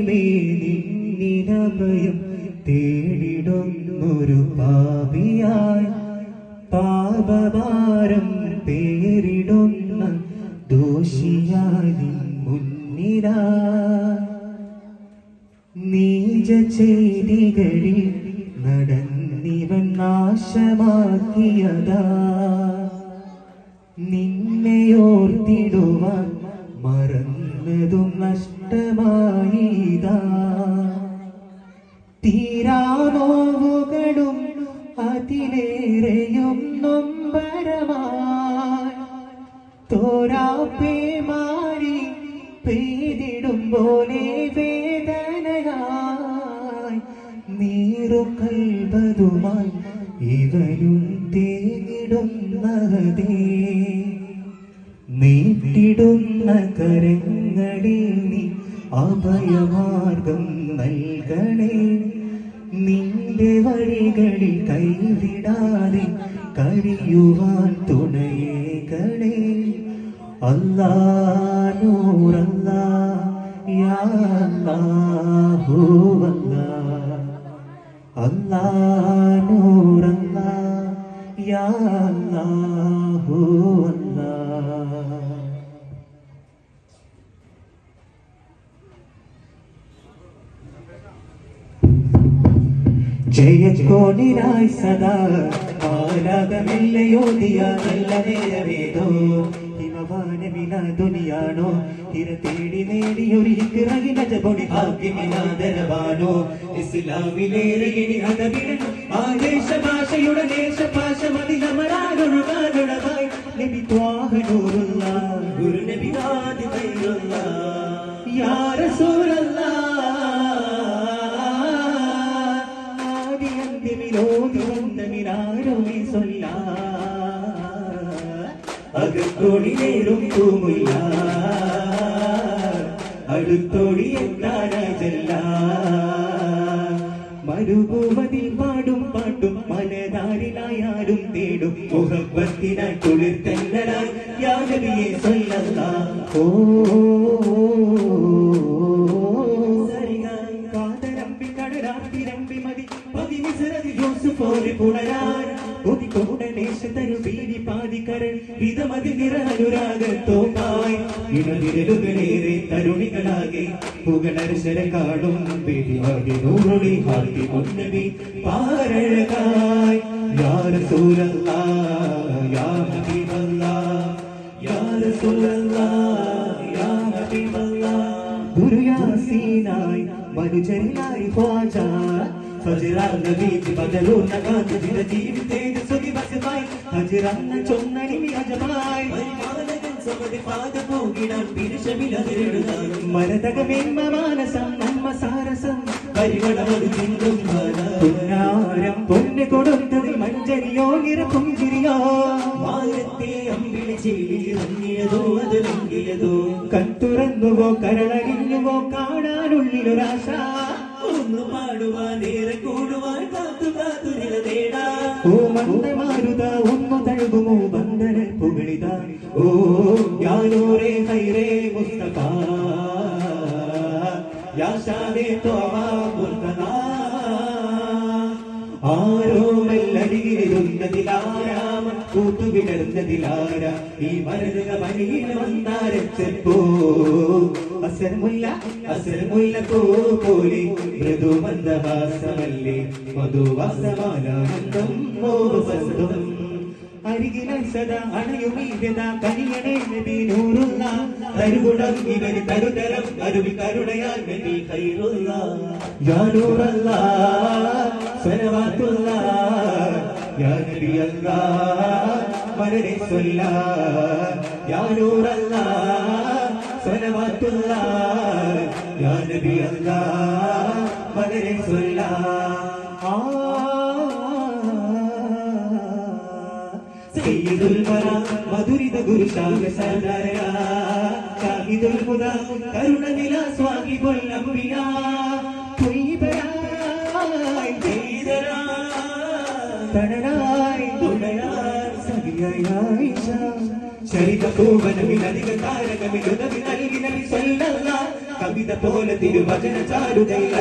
നിന്നിനഭയം തേടിടുന്നൊരു പാപിയായി പാപഭാരം പേരിടുന്ന ദോഷിയായി മുന്നിലാ. നീജ ചെയ്തികളിൽ നടന്നിവൻ നാശമാക്കിയതാ. നഷ്ടമായിതാ. തീരാനോവുകളും അതിലേറെയും നൊമ്പരമായി. തോരാപ്പേ മാറി പെയ്തിടും പോലെ വേദനയായി. നീറും കൽബതുമായി ഇവരും തേങ്ങിടുന്നതേ നീട്ടിടുന്ന കരങ്ങളിൽ നീ അഭയമാർഗം നൽകണേ. നിന്റെ വഴികളിൽ കൈവിടാതെ കഴിയുവാൻ തുണയേകണേ. യാ അല്ലാഹു അല്ലാ. അല്ലാ ജയക്കോണിരായി സദാ. ആരാഗമെല്ലയോദിയ നല്ല നേരമേതോ. ഹിമവാനമിന നബി ത്വാഹനൂറുള്ള ആദി അന്ത്യമിലോതി വന്നമിനാരോമി സൊല്ല അകത്തോടിലേറും തൂമുല്ല അടുത്തോടി എന്താരാജല്ല മരുഭൂമതിൽ പാടും പാട്ടും മനതാരിലായാലും തേടും. മുഹബത്തിനായി കുളിർത്തന്നലായി യാനവിയെ സൊല്ലല്ല ഓ പുണരാൻ ഒതിക്കോടനേശ തരു ബീരി പാതിക്കരൻ വിധമതി നിറ അനുരാഗത്തോമായി ഇണവിരലുകളേറെ തരുണികളാകെ പുകളർശര കാടും വെടിവാടി നൂറുളി ഹാത്തി മുന്നബി പാരഴകായി യാ റസൂലല്ലാ യാ ഹബീബല്ലാ യാ റസൂലല്ലാ യാ ഹബീബല്ലാ ഗുരുയാസീനായി മനുജരിലായി ഖ്വാജ ഫജ്റാന്ന വീതി ബദലൂന്ന കാത്ത് ജിര ജീവിതേത് സുഖി ബസമായി ഹജ്റാന്ന ചൊന്നണി അജമായി മരതകമേന്മ മാനസം അമ്പിളി കാണാനുള്ളിലൊരാശ. ഒന്ന് പാടുവാൻ ഏറെ കൂടുവാൻ കാത്തു കാത്തു നില നേടാ ഓ മന്ദമാരുത ഒന്ന് തഴുകുമോ ബന്ധന പുകളിത ഓ യാനോരേ ഹൈറേ മുസ്തഫ. യാശാദേ തോമാ മുർത്തദാ ആരോ മെല്ലടിയിരുന്നതിലാരാമ കൂത്തുവിടർന്നതിലാര ഈ മരുക പണിയിൽ വന്നാരച്ചപ്പോ. അസർമുല്ല അസർമുല്ല പോ പോലെ മൃദു മന്ദഹാസമല്ലേ മധുവാസമാനന്ദം മോഹസന്തം അരികിലെ സദാ അണയുമീവ്യത കനിയണേ നബി നൂറുള്ള തരുകുടം ഇവന് കരുതരം അരുവി കരുണയാൽ നബി ഖൈറുള്ള. യാ നൂറല്ല സലവാത്തുള്ള യാ നബി അല്ലാ മരനെ സൊല്ല നൂറല്ല സലവാത്തുള്ള യാ നബി അല്ലാ മരനെ സൊല്ല സയ്യിദുൽ വറ മധുരിത ഗുരു ശാഖ സദര ഷാഹിദുൽ ഹുദ കരുണ നില സ്വാമി കൊല്ലംബിയ പൊയ്ബരായി ചെയ്തരാ തണലായി തുണയായി സഖിയായി ചരിത പൂവനമിൽ അധിക താരകമിലുദവി നൽകി നബി സല്ലല്ലാ. കവിത പോലെ തിരുവചന ചാരുതയിൽ